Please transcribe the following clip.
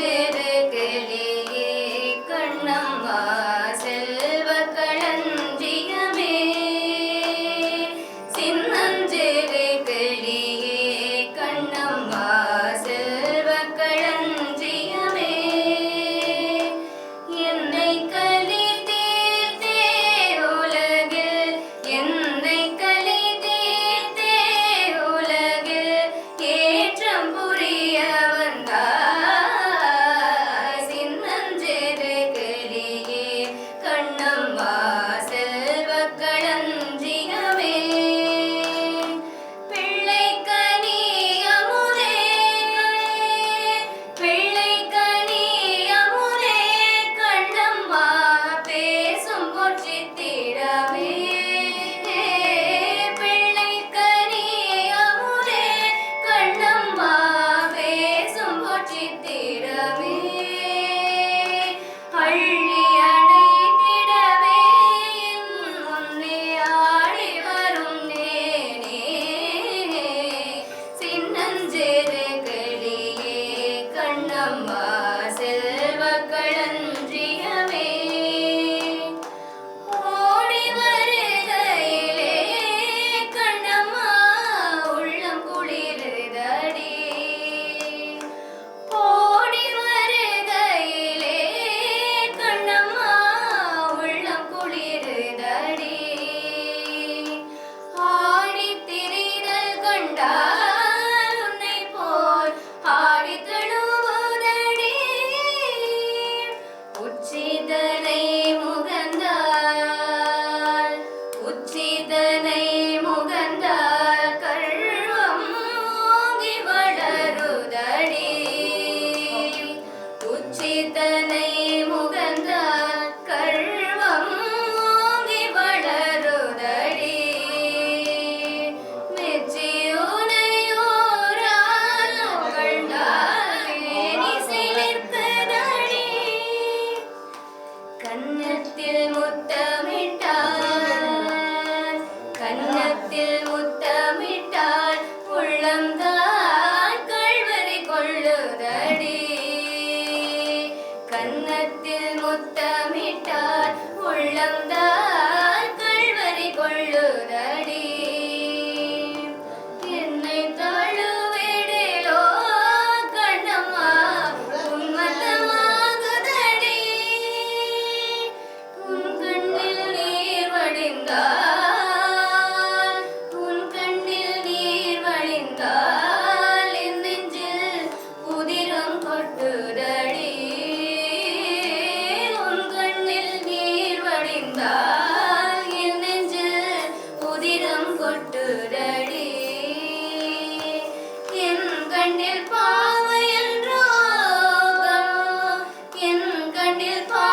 যে that கண்ணில் பாவையன்றோ என் கண்ணில் பா